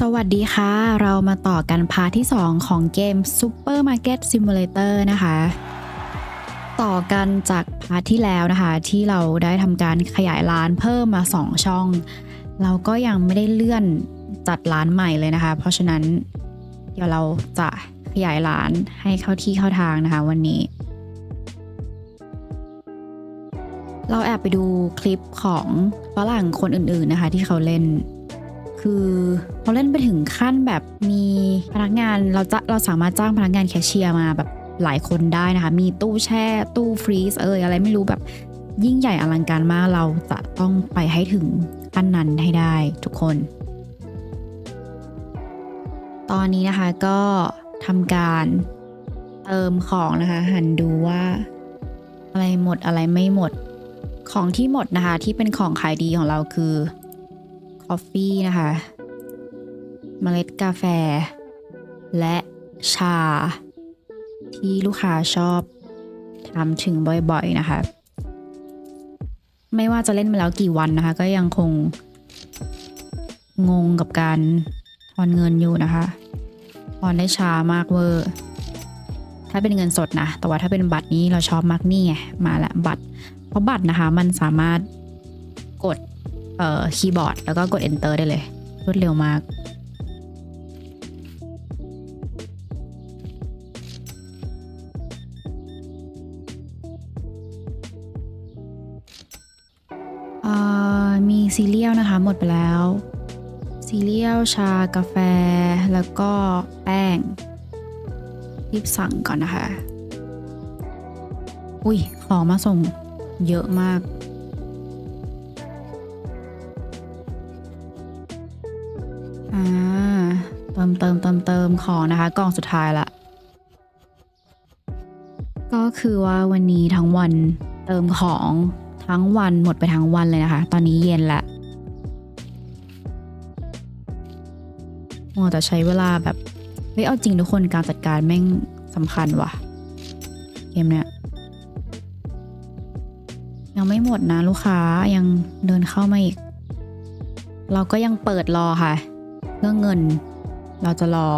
สวัสดีค่ะ เรามาต่อกันพาร์ทที่ 2 ของเกม Supermarket Simulator นะคะ ต่อกันจากพาร์ทที่แล้วนะคะ ที่เราได้ทำการขยายร้านเพิ่มมา 2 ช่อง เราก็ยังไม่ได้เลื่อนจัดร้านใหม่เลยนะคะ เพราะฉะนั้นเดี๋ยวเราจะขยายร้านให้เข้าที่เข้าทางนะคะวันนี้ เราแอบไปดูคลิปของฝรั่งคนอื่นๆนะคะ ที่เขาเล่น คือเขาเล่นไปถึงขั้นแบบมีพนักงานเราจะเราสามารถจ้างพนักงานแคชเชียร์มาแบบหลายคนได้นะคะ มีตู้แช่ตู้ฟรีซเอยอะไรไม่รู้แบบยิ่งใหญ่อลังการมากเราจะต้องไปให้ถึงขั้นนั้นให้ได้ทุกคน ตอนนี้นะคะก็ทำการเติมของนะคะหันดูว่าอะไรหมดอะไรไม่หมดของที่หมดนะคะ ที่เป็นของขายดีของเราคือ คอฟฟี่นะคะเมล็ดกาแฟ และชา ที่ลูกค้าชอบทำถึงบ่อยๆนะคะ ไม่ว่าจะเล่นมาแล้วกี่วันนะคะ ก็ยังคงงงกับการทอนเงินอยู่นะคะทอนได้ช้ามากเวอร์ถ้าเป็นเงินสดนะ แต่ว่าถ้าเป็นบัตรนี้เราชอบมากนี่ไงมาละบัตร เพราะบัตรนะคะมันสามารถ เอ่อคีย์บอร์ด แล้วก็กด enter ได้เลย รวดเร็วมาก เอ่อ มีซีเรียลนะคะ หมดไปแล้ว ซีเรียลชากาแฟ แล้วก็แป้ง รีบสั่งก่อนนะคะ อุ้ย ของมาส่งเยอะมาก ติมเติมเติมของนะคะกล่องสุดท้ายละ ก็คือว่าวันนี้ทั้งวันเติมของทั้งวันหมดไปทั้งวันเลยนะคะ ตอนนี้เย็นละโอ้แต่ใช้เวลาแบบเฮ้ยเอาจริงทุกคนการจัดการแม่งสำคัญว่ะ เกมเนี้ยยังไม่หมดนะลูกค้ายังเดินเข้ามาอีก เราก็ยังเปิดรอค่ะเพื่อเงิน เราจะรอ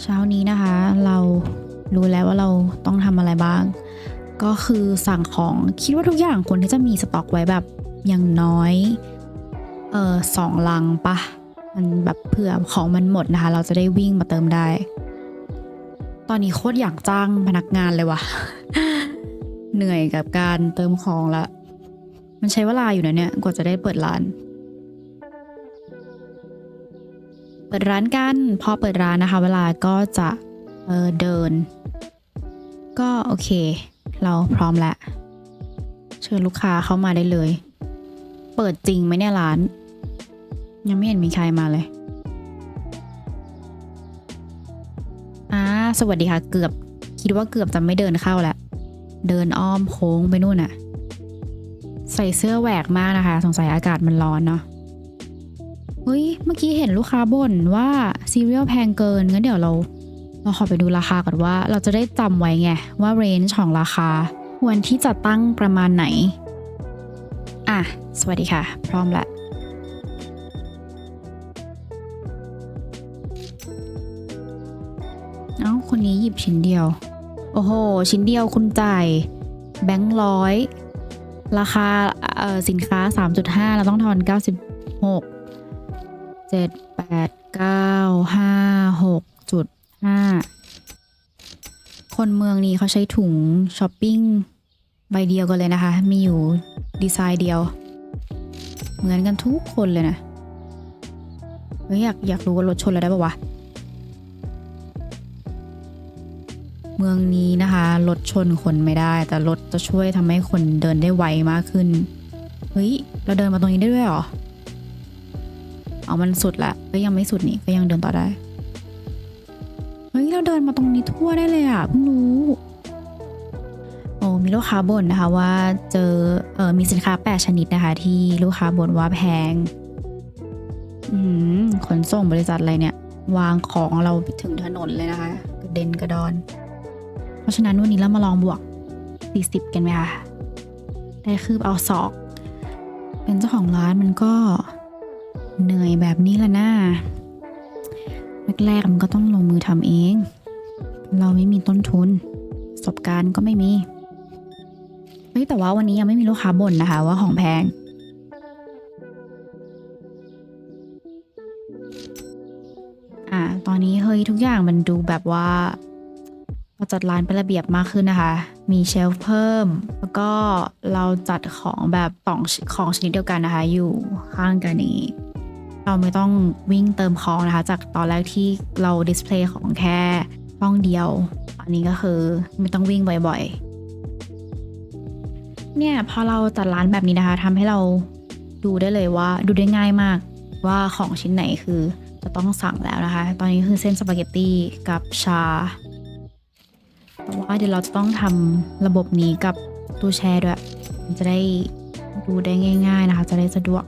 เช้านี้นะคะ เรารู้แล้วว่าเราต้องทำอะไรบ้าง ก็คือสั่งของคิดว่าทุกอย่างควรที่จะมีสต็อกไว้แบบอย่างน้อย เออสองลังปะมันแบบเผื่อของมันหมดนะคะ เราจะได้วิ่งมาเติมได้ ตอนนี้โคตรอยากจ้างพนักงานเลยว่ะ เหนื่อยกับการเติมของละ มันใช้เวลาอยู่นะเนี่ย กว่าจะได้เปิดร้าน เปิดร้านกัน พอเปิดร้านนะคะ เวลาก็จะเเดิน ก็โอเค เราพร้อมแล้วเชิญลูกค้าเข้ามาได้เลย เปิดจริงไหมเนี่ยร้าน ยังไม่เห็นมีใครมาเลยอ่าสวัสดีค่ะ เกือบคิดว่าเกือบจะไม่เดินเข้าแล้ว เดินอ้อมโค้งไปนู่นน่ะใส่เสื้อแหวกมากนะคะ สงสัยอากาศมันร้อนเนาะเฮ้ย เมื่อกี้เห็นลูกค้าบ่นว่าซีเรียลแพงเกิน งั้นเดี๋ยวเรา เราขอไปดูราคาก่อนว่า เราจะได้จำไว้ไง ว่าเรนจ์ของราคาควรที่จะตั้งประมาณไหน อะ สวัสดีค่ะ พร้อมละ เอ้า คนนี้หยิบชิ้นเดียว โอ้โห ชิ้นเดียวคุณจ่ายแบงค์ร้อยราคาสินค้า 3.5 เราต้องทอน 96 7 8 9 5 6จุด5คนเมืองนี้เขาใช้ถุงช้อปปิ้งใบเดียวกันเลยนะคะ มีอยู่ดีไซน์เดียว เหมือนกันทุกคนเลยนะ เฮ้ยอยากอยากรู้ว่ารถชนแล้วได้ปะวะ เมืองนี้นะคะรถชนคนไม่ได้ แต่รถจะช่วยทำให้คนเดินได้ไวมากขึ้น เฮ้ย เราเดินมาตรงนี้ได้ด้วยหรอ เอามันสุดละก็ยังไม่สุดนี่ก็ยังเดินต่อได้ เฮ้ย เราเดินมาตรงนี้ทั่วได้เลยอะเพิ่งรู้โอ้มีลูกค้าบ่นนะคะว่าเจอเออมีสินค้า 8 ชนิดนะคะ ที่ลูกค้าบ่นว่าแพงอืมขนส่งบริษัทอะไรเนี่ย วางของเราไปถึงถนนเลยนะคะกระเด็นกระดอน เพราะฉะนั้นวันนี้เรามาลองบวก 40 กันไหมคะได้คืบเอาศอก เป็นเจ้าของร้านมันก็เหนื่อยแบบนี้แหละนะแรกๆมันก็ต้องลงมือทำเอง เราไม่มีต้นทุนประสบการณ์ก็ไม่มีเฮ้ยแต่ว่าวันนี้ยังไม่มีลูกค้าบ่นนะคะ ว่าของแพง อ่า ตอนนี้เฮ้ยทุกอย่างมันดูแบบว่า เราจัดร้านเป็นระเบียบมากขึ้นนะคะ มีเชลฟ์เพิ่ม แล้วก็เราจัดของแบบสองของชนิดเดียวกันนะคะ อยู่ข้างกันนี้ เราไม่ต้องวิ่งเติมของนะคะ จากตอนแรกที่เราดิสเพลย์ของแค่ห้องเดียว อันนี้ก็คือไม่ต้องวิ่งบ่อยๆ เนี่ยพอเราจัดร้านแบบนี้นะคะทำให้เราดูได้เลยว่าดูได้ง่ายมากว่าของชิ้นไหนคือจะต้องสั่งแล้วนะคะ ตอนนี้คือเส้นสปาเกตตี้กับชา แต่ว่าเดี๋ยวเราจะต้องทำระบบนี้กับตู้แช่ด้วย จะได้ดูได้ง่าย ๆนะคะ จะได้สะดวก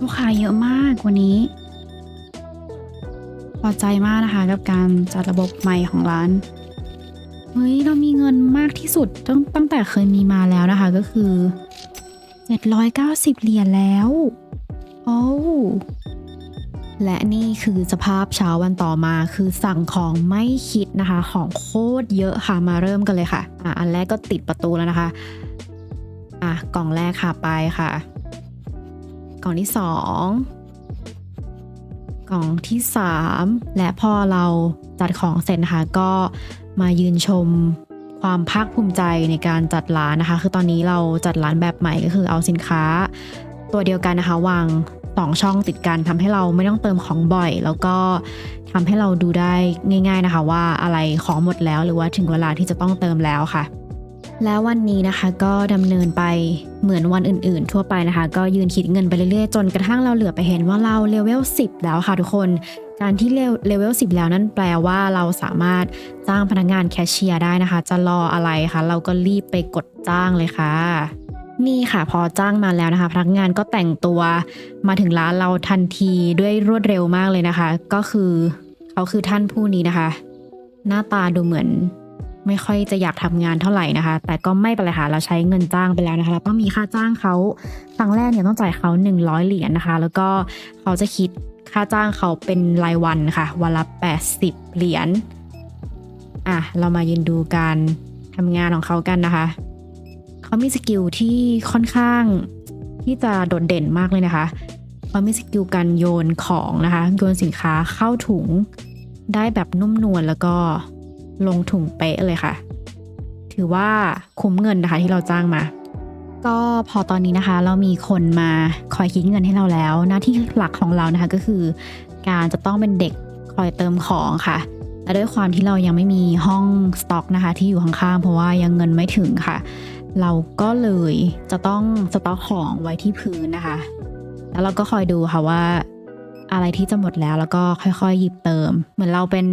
ลูกค้าเยอะมากวันนี้ พอใจมากนะคะกับการจัดระบบใหม่ของร้านเฮ้ยเรามีเงินมากที่สุดตั้งตั้งแต่เคยมีมาแล้วนะคะก็คือ 790 เหรียญแล้ว โอ้ และนี่คือสภาพเช้าวันต่อมาคือสั่งของไม่คิดนะคะ ของโคตรเยอะค่ะมาเริ่มกันเลยค่ะอะอันแรกก็ติดประตูแล้วนะคะอะกล่องแรกค่ะไปค่ะ กล่องที่สองกล่องที่สามและพอเราจัดของเสร็จนะคะก็มายืนชมความภาคภูมิใจในการจัดร้านนะคะ คือตอนนี้เราจัดร้านแบบใหม่ก็คือเอาสินค้า ตัวเดียวกันนะคะวาง สองช่องติดกันทำให้เราไม่ต้องเติมของบ่อย แล้วก็ทำให้เราดูได้ง่าย ๆนะคะ ว่าอะไรของหมดแล้วหรือว่าถึงเวลาที่จะต้องเติมแล้วค่ะ แล้ววันนี้นะคะก็ดำเนินไปเหมือนวันอื่นๆ ทั่วไปนะคะ ก็ยืนคิดเงินไปเรื่อยๆ จนกระทั่งเราเหลือไปเห็นว่าเราเลเวล10 แล้วค่ะทุกคนการที่เลเวล10 แล้วนั่นแปลว่าเราสามารถจ้างพนักงานแคชเชียร์ได้นะคะ จะรออะไรคะเราก็รีบไปกดจ้างเลยค่ะ นี่ค่ะพอจ้างมาแล้วนะคะ พนักงานก็แต่งตัวมาถึงร้านเราทันทีด้วยรวดเร็วมากเลยนะคะ ก็คือเขาคือท่านผู้นี้นะคะ หน้าตาดูเหมือนไม่ค่อยจะอยากทำงานเท่าไหร่นะคะ แต่ก็ไม่เป็นไรค่ะเราใช้เงินจ้างไปแล้วนะคะเราต้องมีค่าจ้างเขาครั้งแรกเนี่ยต้องจ่ายเขา100 เหรียญนะคะ แล้วก็เขาจะคิดค่าจ้างเขาเป็นรายวันค่ะวันละ80 เหรียญอะเรามายืนดูการทำงานของเขากันนะคะ เขามีสกิลที่ค่อนข้าง ที่จะโดดเด่นมากเลยนะคะเขามีสกิลการโยนของนะคะ โยนสินค้าเข้าถุงได้แบบนุ่มนวลแล้วก็ลงถุงเป๊ะเลยค่ะ ถือว่าคุ้มเงินนะคะที่เราจ้างมา ก็พอตอนนี้นะคะ เรามีคนมาคอยคิดเงินให้เราแล้ว หน้าที่หลักของเรานะคะก็คือ การจะต้องเป็นเด็กคอยเติมของค่ะและด้วยความที่เรายังไม่มีห้องสต็อกนะคะ ที่อยู่ข้างๆเพราะว่ายังเงินไม่ถึงค่ะ เราก็เลยจะต้องสต็อกของไว้ที่พื้นนะคะ แล้วเราก็คอยดูค่ะว่า อะไรที่จะหมดแล้วแล้วก็ค่อยๆ หยิบเติม เหมือนเราเป็น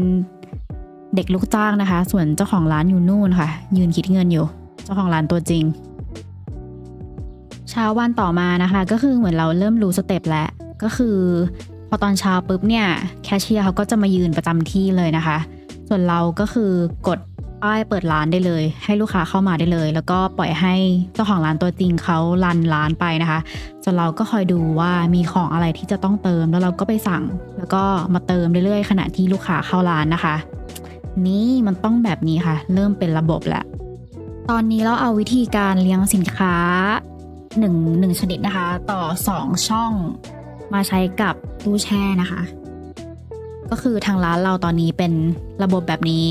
เด็กลูกจ้างนะคะ ส่วนเจ้าของร้านอยู่นู่นค่ะ ยืนคิดเงินอยู่ เจ้าของร้านตัวจริง เช้าวันต่อมานะคะ ก็คือเหมือนเราเริ่มรู้สเต็ปแล้วก็คือ พอตอนเช้าปุ๊บเนี่ยแคชเชียร์เขาก็จะมายืนประจำที่เลยนะคะ ส่วนเราก็คือกด ป้ายเปิดร้านได้เลย ให้ลูกค้าเข้ามาได้เลย แล้วก็ปล่อยให้เจ้าของร้านตัวจริงเขารันร้านไปนะคะส่วนเราก็คอยดูว่ามีของอะไรที่จะต้องเติมแล้วเราก็ไปสั่ง แล้วก็มาเติมเรื่อยๆขณะที่ลูกค้าเข้าร้านนะคะ นี่มันต้องแบบนี้ค่ะ เริ่มเป็นระบบแล้วตอนนี้เราเอาวิธีการเลี้ยงสินค้าหนึ่งหนึ่งชนิดนะคะ ต่อสองช่องมาใช้กับตู้แช่นะคะ ก็คือทางร้านเราตอนนี้เป็นระบบแบบนี้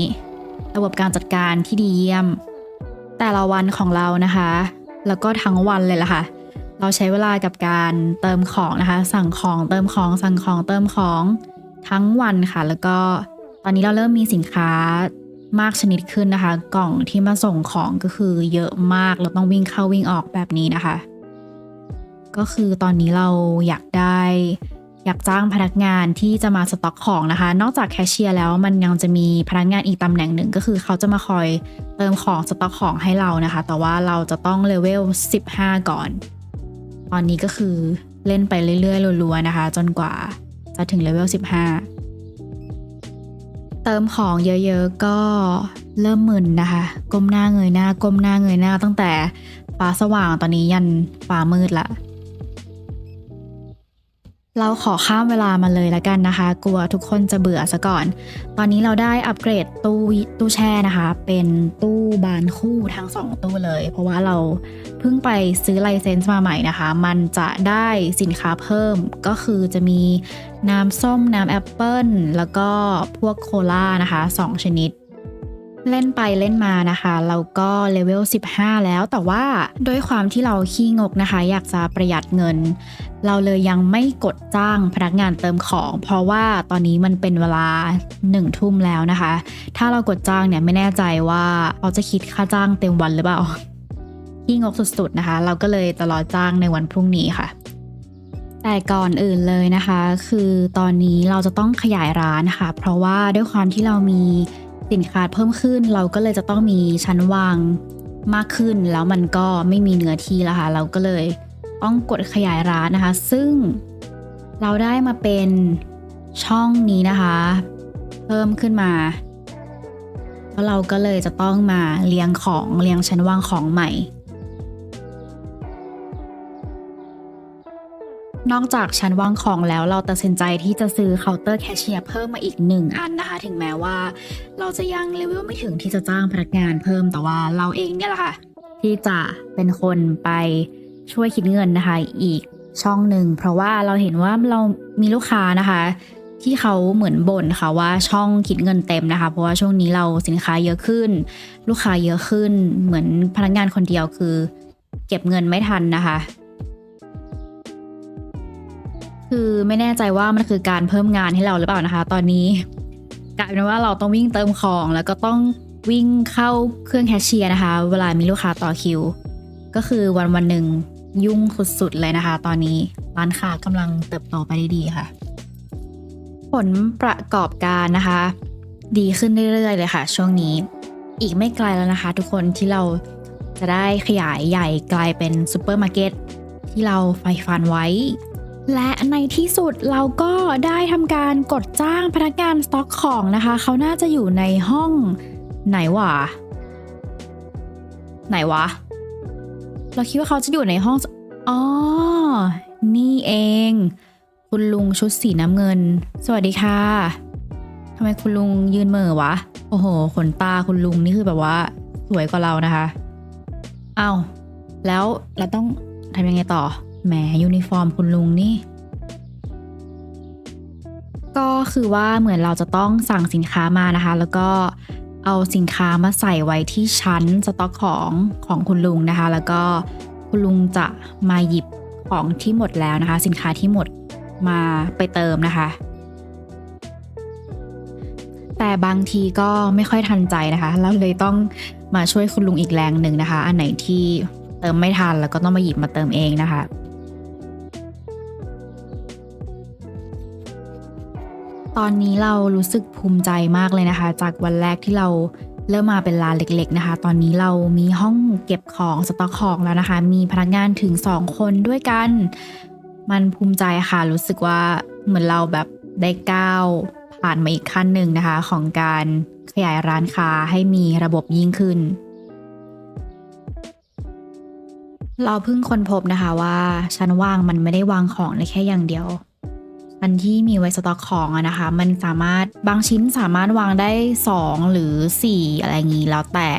ระบบการจัดการที่ดีเยี่ยม แต่ละวันของเรานะคะ แล้วก็ทั้งวันเลยล่ะค่ะ เราใช้เวลากับการเติมของนะคะ สั่งของเติมของสั่งของเติมของทั้งวันค่ะ แล้วก็ตอนนี้เราเริ่มมีสินค้ามากชนิดขึ้นนะคะ กล่องที่มาส่งของก็คือเยอะมากเราต้องวิ่งเข้าวิ่งออกแบบนี้นะคะ ก็คือตอนนี้เราอยากได้ อยากจ้างพนักงานที่จะมาสต็อกของนะคะ นอกจากแคชเชียร์แล้วมันยังจะมีพนักงานอีกตำแหน่งหนึ่งก็คือเขาจะมาคอยเติมของสต็อกของให้เรานะคะ แต่ว่าเราจะต้องเลเวล 15 ก่อน ตอนนี้ก็คือเล่นไปเรื่อยๆรัวๆนะคะ จนกว่าจะถึงเลเวล 15 เติมของเยอะๆก็เริ่มมึนนะคะ ก้มหน้าเงยหน้า ก้มหน้าเงยหน้า ตั้งแต่ฟ้าสว่างตอนนี้ยันฟ้ามืดละ เราขอข้ามเวลามาเลยละกันนะคะ กลัวทุกคนจะเบื่อซะก่อน ตอนนี้เราได้อัปเกรดตู้ตู้แช่นะคะ เป็นตู้บานคู่ทั้งสองตู้เลย เพราะว่าเราเพิ่งไปซื้อไลเซนส์มาใหม่นะคะ มันจะได้สินค้าเพิ่มก็คือจะมีน้ำส้มน้ำแอปเปิ้ลแล้วก็พวกโคลานะคะ 2 ชนิดเล่นไปเล่นมานะคะเราก็เลเวล 15 แล้วแต่ว่าด้วยความที่เราขี้งกนะคะ อยากจะประหยัดเงิน เราเลยยังไม่กดจ้างพนักงานเติมของ เพราะว่าตอนนี้มันเป็นเวลาหนึ่งทุ่มแล้วนะคะ ถ้าเรากดจ้างเนี่ยไม่แน่ใจว่าเขาจะคิดค่าจ้างเต็มวันหรือเปล่าขี้งกสุดๆนะคะ เราก็เลยตลอดจ้างในวันพรุ่งนี้ค่ะ แต่ก่อนอื่นเลยนะคะ คือตอนนี้เราจะต้องขยายร้านนะคะเพราะว่าด้วยความที่เรามีสินค้าเพิ่มขึ้น เราก็เลยจะต้องมีชั้นวางมากขึ้นแล้วมันก็ไม่มีเนื้อที่แล้วค่ะ เราก็เลย ต้องกดขยายร้านนะคะ ซึ่งเราได้มาเป็นช่องนี้นะคะ เพิ่มขึ้นมาแล้วเราก็เลยจะต้องมาเรียงของเรียงชั้นวางของใหม่ นอกจากชั้นวางของแล้วเราตัดสินใจที่จะซื้อเคาน์เตอร์แคชเชียร์เพิ่มมาอีกหนึ่งอันนะคะ ถึงแม้ว่าเราจะยังเลเวลไม่ถึงที่จะจ้างพนักงานเพิ่มแต่ว่าเราเองเนี่ยแหละค่ะที่จะเป็นคนไป ช่วยคิดเงินนะคะ อีกช่องหนึ่งเพราะว่าเราเห็นว่าเรามีลูกค้านะคะ ที่เขาเหมือนบ่นค่ะว่าช่องคิดเงินเต็มนะคะ เพราะว่าช่วงนี้เราสินค้าเยอะขึ้น ลูกค้าเยอะขึ้น เหมือนพนักงานคนเดียวคือ เก็บเงินไม่ทันนะคะ คือไม่แน่ใจว่ามันคือการเพิ่มงานให้เราหรือเปล่านะคะ ตอนนี้กลายเป็นว่าเราต้องวิ่งเติมของแล้วก็ต้องวิ่งเข้าเครื่องแคชเชียร์นะคะ เวลามีลูกค้าต่อคิว ก็คือวันวันหนึ่ง ยุ่งสุดๆเลยนะคะ ตอนนี้ร้านค้ากำลังเติบโตไปได้ดีค่ะ ผลประกอบการนะคะ ดีขึ้นเรื่อยๆเลยค่ะ ช่วงนี้อีกไม่ไกลแล้วนะคะ ทุกคนที่เราจะได้ขยายใหญ่กลายเป็นซูเปอร์มาร์เก็ตที่เราใฝ่ฝันไว้ และในที่สุดเราก็ได้ทำการกดจ้างพนักงานสต็อกของนะคะ เขาน่าจะอยู่ในห้องไหนวะไหนวะ เราคิดว่าเขาจะอยู่ในห้อง อ๋อ นี่เอง คุณลุงชุดสีน้ำเงิน สวัสดีค่ะทำไมคุณลุงยืนเม่อวะ โอ้โห ขนตาคุณลุงนี่คือแบบว่า สวยกว่าเรานะคะ เอา้า แล้วเราต้องทำยังไงต่อ แหมยูนิฟอร์มคุณลุงนี่ ก็คือว่าเหมือนเราจะต้องสั่งสินค้ามานะคะ แล้วก็ เอาสินค้ามาใส่ไว้ที่ชั้นสต็อกของของคุณลุงนะคะ แล้วก็คุณลุงจะมาหยิบของที่หมดแล้วนะคะ สินค้าที่หมดมาไปเติมนะคะ แต่บางทีก็ไม่ค่อยทันใจนะคะเราเลยต้องมาช่วยคุณลุงอีกแรงหนึ่งนะคะ อันไหนที่เติมไม่ทันแล้วก็ต้องมาหยิบมาเติมเองนะคะ อนนี้เรารู้สึกภูมิใจมากเลยนะคะ จากวันแรกที่เราเริ่มมาเป็นร้านเล็ก ๆ นะคะ ตอนนี้เรามีห้องเก็บของสต็อกของแล้วนะคะ มีพนักงานถึง 2 คนด้วยกัน มันภูมิใจค่ะ รู้สึกว่าเหมือนเราแบบได้ก้าวผ่านมาอีกขั้นหนึ่งนะคะ ของการขยายร้านค้าให้มีระบบยิ่งขึ้น เราเพิ่งค้นพบนะคะว่าชั้นวางมันไม่ได้วางของได้แค่อย่างเดียว อันที่มีไว้สต็อกของอะนะคะ มันสามารถบางชิ้นสามารถวางได้ 2 หรือ 4 อะไรอย่างนี้แล้วแต่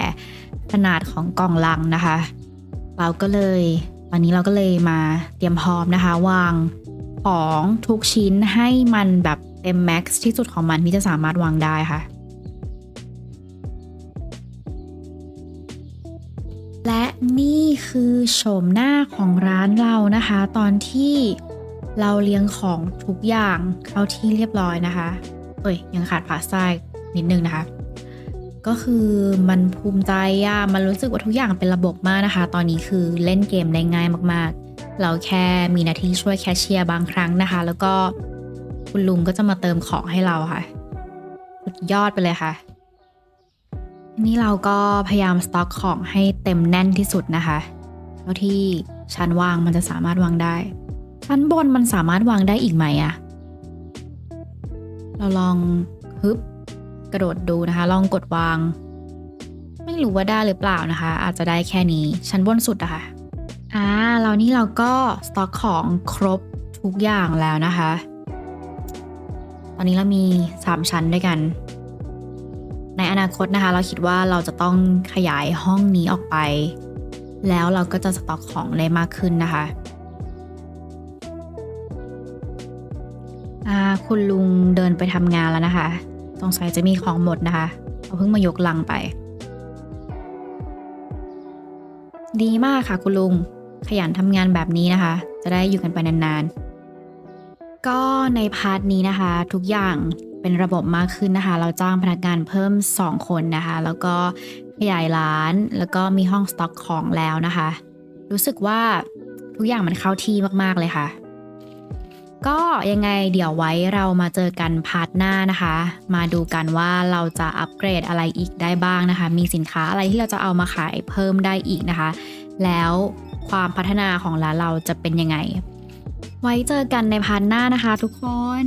ขนาดของกล่องลังนะคะ เราก็เลยตอนนี้เราก็เลยมาเตรียมพร้อมนะคะ วางของทุกชิ้นให้มันแบบเต็มแม็กซ์ที่สุดของมันที่จะสามารถวางได้ค่ะ และนี่คือโฉมหน้าของร้านเรานะคะ ตอนที่ เราเลี้ยงของทุกอย่างเข้าที่เรียบร้อยนะคะ เอ้ย ยังขาดพาสต้านิดนึงนะคะ ก็คือมันภูมิใจอะมันรู้สึกว่าทุกอย่างเป็นระบบมากนะคะ ตอนนี้คือเล่นเกมได้ง่ายมากๆ เราแค่มีหน้าที่ช่วยแคชเชียร์บางครั้งนะคะ แล้วก็คุณลุงก็จะมาเติมของให้เราค่ะ สุดยอดไปเลยค่ะนี่เราก็พยายามสต็อกของให้เต็มแน่นที่สุดนะคะ เท่าที่ชั้นวางมันจะสามารถวางได้ ชั้นบนมันสามารถวางได้อีกไหมอะเราลองฮึบกระโดดดูนะคะ ลองกดวาง ไม่รู้ว่าได้หรือเปล่านะคะ อาจจะได้แค่นี้ชั้นบนสุดอะคะ่ะอ่าเรานี่เราก็สต็อกของครบทุกอย่างแล้วนะคะ ตอนนี้เรามี 3 ชั้นด้วยกัน ในอนาคตนะคะ เราคิดว่าเราจะต้องขยายห้องนี้ออกไป แล้วเราก็จะสต็อกของได้มากขึ้นนะคะ อ่าคุณลุงเดินไปทำงานแล้วนะคะสงสัยจะมีของหมดนะคะเขาเพิ่งมายกลังไป ดีมากค่ะคุณลุง ขยันทำงานแบบนี้นะคะ จะได้อยู่กันไปนานๆ ก็ในพาร์ทนี้นะคะ ทุกอย่างเป็นระบบมากขึ้นนะคะ เราจ้างพนักงานเพิ่ม 2 คนนะคะ แล้วก็ขยายร้านแล้วก็มีห้องสต็อกของแล้วนะคะ รู้สึกว่าทุกอย่างมันเข้าที่มากๆเลยค่ะ ก็ยังไงเดี๋ยวไว้เรามาเจอกันพาร์ทหน้านะคะ มาดูกันว่าเราจะอัปเกรดอะไรอีกได้บ้างนะคะ มีสินค้าอะไรที่เราจะเอามาขายเพิ่มได้อีกนะคะ แล้วความพัฒนาของร้านเราจะเป็นยังไง ไว้เจอกันในพาร์ทหน้านะคะ ทุกคน